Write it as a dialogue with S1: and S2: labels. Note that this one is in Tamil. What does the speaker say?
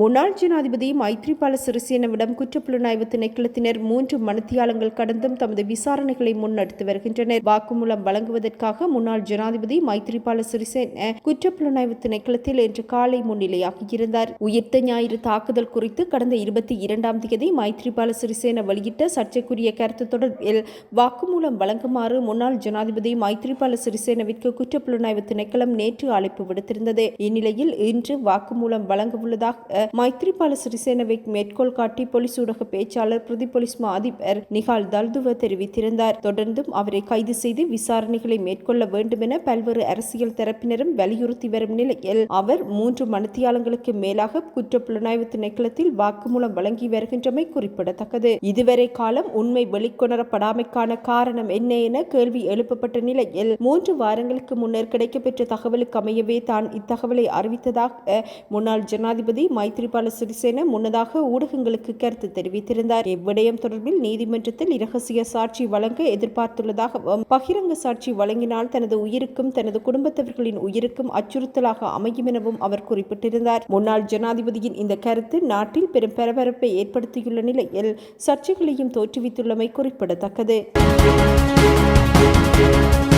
S1: முன்னாள் ஜனாதிபதி மைத்ரிபால சிறிசேனவிடம் குற்றப்புலனாய்வு திணைக்களத்தினர் மூன்று மனத்தியாளங்கள் கடந்தும் தமது விசாரணைகளை முன்னெடுத்து வருகின்றனர். வாக்குமூலம் வழங்குவதற்காக முன்னாள் ஜனாதிபதி மைத்ரிபால சிறிசேன குற்றப்புலனாய்வு திணைக்களத்தில் இன்று காலை முன்னிலையாகியிருந்தார். உயிர்த்த ஞாயிறு தாக்குதல் குறித்து கடந்த இருபத்தி இரண்டாம் தேதி மைத்ரிபால சிறிசேன வெளியிட்ட சர்ச்சைக்குரிய கருத்து தொடர்பில் வாக்குமூலம் வழங்குமாறு முன்னாள் ஜனாதிபதி மைத்ரிபால சிறிசேனவிற்கு குற்றப்புலனாய்வு திணைக்களம் நேற்று அழைப்பு விடுத்திருந்தது. இந்நிலையில் இன்று வாக்குமூலம் வழங்கவுள்ளதாக மைத்ரிபால சிறிசேனவை மேற்கோள் காட்டி போலீஸ் ஊடக பேச்சாளர் பிரதி போலீஸ் மா அதிபர் நிகால் தல்துவ தெரிவித்திருந்தார். தொடர்ந்தும் அவரை கைது செய்து விசாரணைகளை மேற்கொள்ள வேண்டும் என பல்வேறு அரசியல் தரப்பினரும் வலியுறுத்தி வரும் நிலையில் அவர் மூன்று மணித்தியாலங்களுக்கு மேலாக குற்றப்புலனாய்வு திணைக்களத்தில் வாக்குமூலம் வழங்கி வருகின்றமை குறிப்பிடத்தக்கது. இதுவரை காலம் உண்மை வெளிக்கொணரப்படாமைக்கான காரணம் என்ன என கேள்வி எழுப்பப்பட்ட நிலையில் மூன்று வாரங்களுக்கு முன்னர் கிடைக்கப்பெற்ற தகவலுக்கு அமையவே தான் இத்தகவலை அறிவித்ததாக முன்னாள் ஜனாதிபதி மைத்ரிபால சிறிசேன முன்னதாக ஊடகங்களுக்கு கருத்து தெரிவித்திருந்தார். இவ்விடயம் தொடர்பில் நீதிமன்றத்தில் இரகசிய சாட்சி வழங்க எதிர்பார்த்துள்ளதாகவும் பகிரங்க சாட்சி வழங்கினால் தனது உயிருக்கும் தனது குடும்பத்தவர்களின் உயிருக்கும் அச்சுறுத்தலாக அமையும் எனவும் அவர் குறிப்பிட்டிருந்தார். முன்னாள் ஜனாதிபதியின் இந்த கருத்து நாட்டில் பெரும் பரபரப்பை ஏற்படுத்தியுள்ள நிலையில் சர்ச்சைகளையும் தோற்றுவித்துள்ளமை குறிப்பிடத்தக்கது.